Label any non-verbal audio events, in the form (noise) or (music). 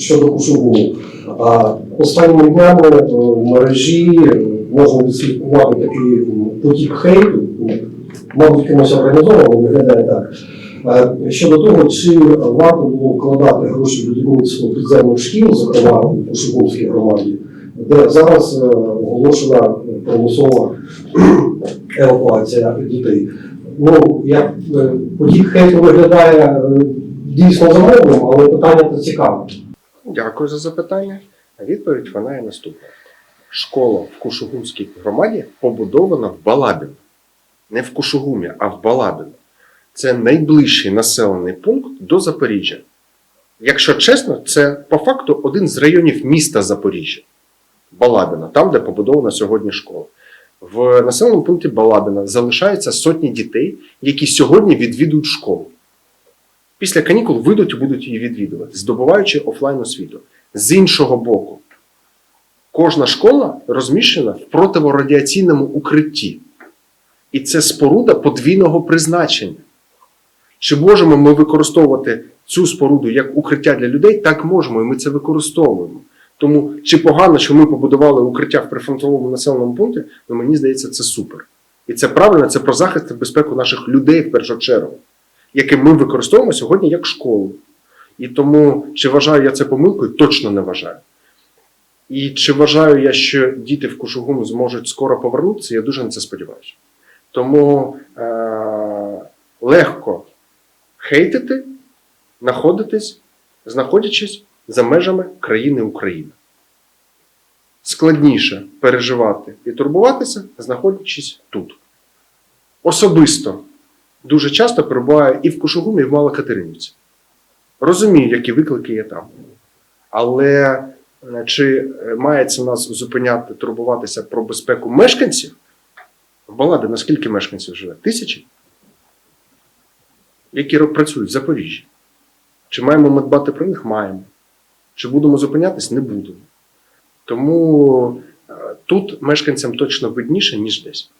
щодо Кушугуму. А останніми днями е, в мережі е, можна відслідкувати такий потік хейту, мабуть, кимось організовано, виглядає так. Е, Щодо того, чи варто було вкладати гроші в будівництво підземних шкіл, зокрема у Кушугумській громаді, де зараз е, оголошена примусова (clears throat) евакуація дітей. Ну, як е, потік хейту виглядає е, дійсно замовним, але питання це цікаве. Дякую за запитання. Відповідь вона є наступна. Школа в Кушугумській громаді побудована в Балабіно. Не в Кушугумі, а в Балабіно. Це найближчий населений пункт до Запоріжжя. Якщо чесно, це по факту один з районів міста Запоріжжя. Балабіно, там, де побудована сьогодні школа. В населеному пункті Балабіна залишаються сотні дітей, які сьогодні відвідують школу. Після канікул вийдуть і будуть її відвідувати, здобуваючи офлайн освіту. З іншого боку, кожна школа розміщена в противорадіаційному укритті. І це споруда подвійного призначення. Чи можемо ми використовувати цю споруду як укриття для людей? Так можемо, і ми це використовуємо. Тому чи погано, що ми побудували укриття в прифронтовому населеному пункті, ну мені здається, це супер. І це правильно, це про захист та безпеку наших людей в першу чергу, яке ми використовуємо сьогодні як школу. І тому, чи вважаю я це помилкою, точно не вважаю. І чи вважаю я, що діти в Кушугуму зможуть скоро повернутися, я дуже на це сподіваюся. Тому е- легко хейтити, знаходитись, знаходячись за межами країни України. Складніше переживати і турбуватися, знаходячись тут. Особисто дуже часто перебуваю і в Кушугумі, і в Малокатеринівці. Розумію, які виклики є там. Але е, чи е, має це нас зупиняти, турбуватися про безпеку мешканців? В Баладі наскільки мешканців живе? Тисячі? Які працюють в Запоріжжі. Чи маємо ми дбати про них? Маємо. Чи будемо зупинятись? Не будемо. Тому е, тут мешканцям точно видніше, ніж десь.